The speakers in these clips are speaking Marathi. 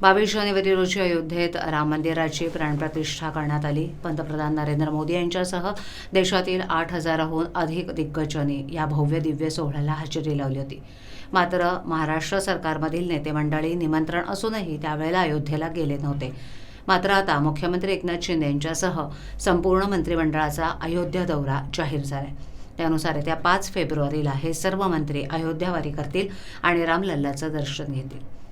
बावीस जानेवारी रोजी अयोध्येत राम मंदिराची प्राणप्रतिष्ठा करण्यात आली. पंतप्रधान नरेंद्र मोदी यांच्यासह देशातील आठ हजाराहून अधिक दिग्गजांनी या भव्य दिव्य सोहळ्याला हजेरी लावली होती. मात्र महाराष्ट्र सरकारमधील नेते मंडळी निमंत्रण असूनही त्यावेळेला अयोध्येला गेले नव्हते. मात्र आता मुख्यमंत्री एकनाथ शिंदे यांच्यासह संपूर्ण मंत्रिमंडळाचा अयोध्या दौरा जाहीर झालाय. त्यानुसार येत्या पाच फेब्रुवारीला हे सर्व मंत्री अयोध्यावारी करतील आणि रामलल्लाचं दर्शन घेतील.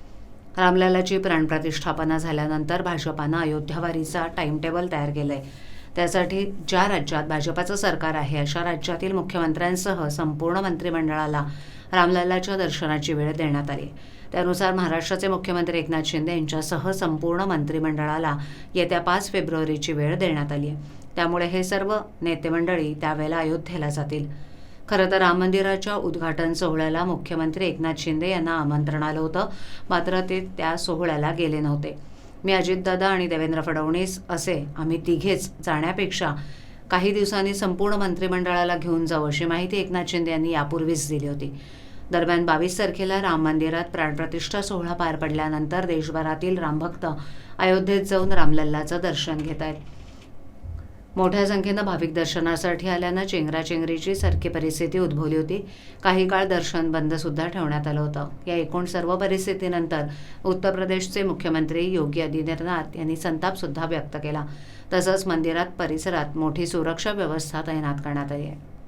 रामलालाची प्राणप्रतिष्ठापना झाल्यानंतर भाजपानं अयोध्यावारीचा टाईमटेबल तयार केलं आहे त्यासाठी ज्या राज्यात भाजपाचं सरकार आहे अशा राज्यातील मुख्यमंत्र्यांसह संपूर्ण मंत्रिमंडळाला रामलल्लाच्या दर्शनाची वेळ देण्यात आली. त्यानुसार महाराष्ट्राचे मुख्यमंत्री एकनाथ शिंदे यांच्यासह संपूर्ण मंत्रिमंडळाला येत्या पाच फेब्रुवारीची वेळ देण्यात आली आहे त्यामुळे हे सर्व नेतेमंडळी त्यावेळेला अयोध्येला जातील. खरं तर राम मंदिराच्या उद्घाटन सोहळ्याला मुख्यमंत्री एकनाथ शिंदे यांना आमंत्रण आलं होतं. मात्र ते त्या सोहळ्याला गेले नव्हते. मी अजितदादा आणि देवेंद्र फडणवीस असे आम्ही तिघेच जाण्यापेक्षा काही दिवसांनी संपूर्ण मंत्रिमंडळाला घेऊन जाऊ अशी माहिती एकनाथ शिंदे यांनी यापूर्वीच दिली होती. दरम्यान बावीस तारखेला राम मंदिरात प्राणप्रतिष्ठा सोहळा पार पडल्यानंतर देशभरातील रामभक्त अयोध्येत जाऊन रामलल्लाचं दर्शन घेत आहेत मोठ्या संख्येनं भाविक दर्शनासाठी आल्यानं चेंगराचेंगरीची सारखी परिस्थिती उद्भवली होती. काही काळ दर्शन बंदसुद्धा ठेवण्यात आलं होतं. या एकूण सर्व परिस्थितीनंतर उत्तर प्रदेशचे मुख्यमंत्री योगी आदित्यनाथ यांनी संतापसुद्धा व्यक्त केला. तसंच मंदिरात परिसरात मोठी सुरक्षा व्यवस्था तैनात करण्यात आली आहे.